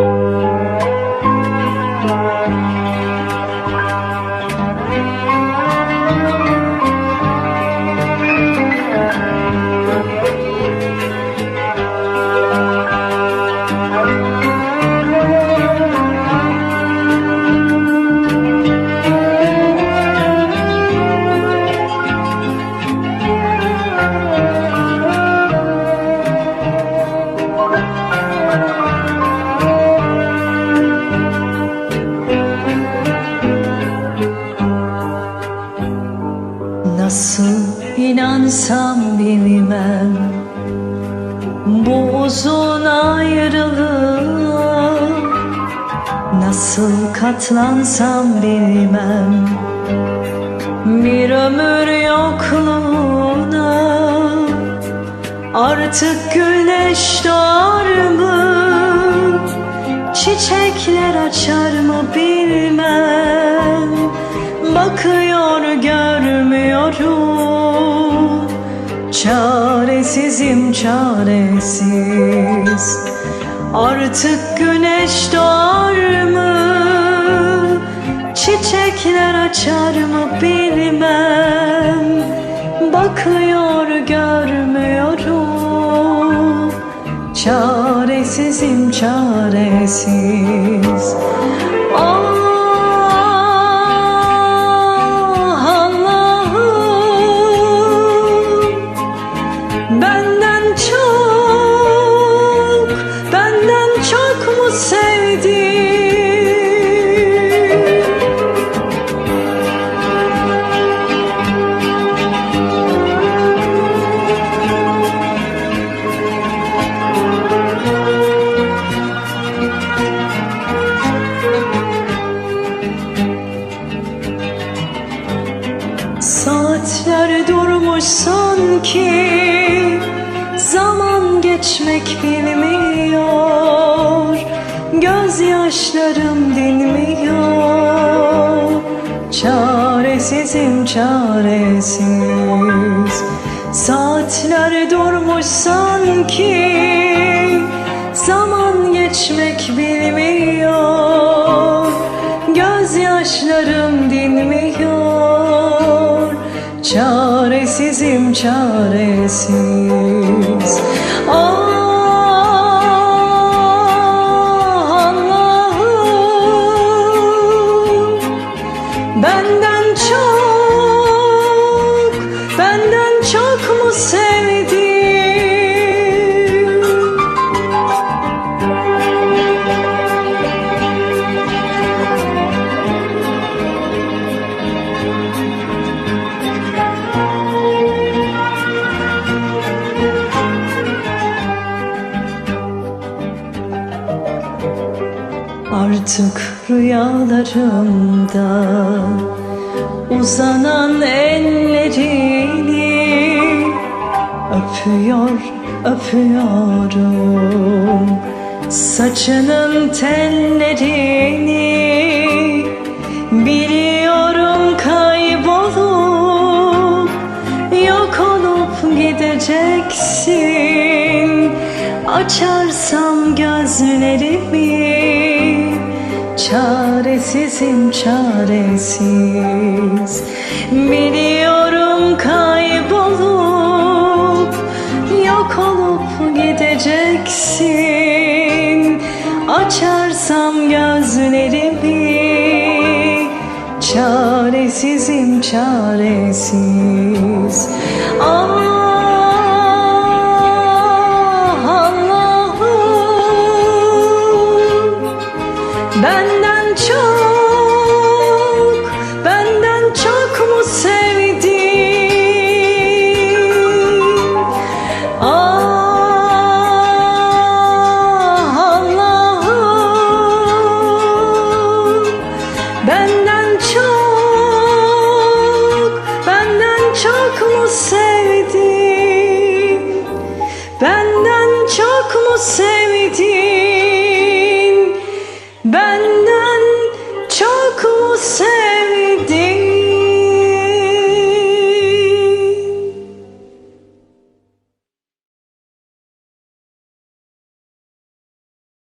Thank. Nasıl inansam bilmem. Bu uzun ayrılığa Nasıl katlansam bilmem. Bir ömür yokluğuna Artık güneş doğar mı? Çiçekler açar mı bilmem Çaresizim çaresiz. Artık güneş doğar mı? Çiçekler açar mı bilmem. Bakıyor görmüyorum. Çaresizim çaresiz sanki Zaman geçmek bilmiyor Gözyaşlarım dinmiyor. Çaresizim çaresiz. Saatler durmuş sanki Çaresizim çaresiz. Ah Allah'ım Benden Artık rüyalarımda uzanan ellerini öpüyor, öpüyorum. Saçının tellerini biliyorum kaybolup yok olup gideceksin. Açarsam gözlerimi Çaresizim çaresiz. Biliyorum kaybolup Yok olup gideceksin. Açarsam gözlerimi Çaresizim çaresiz. Allah'ım ben say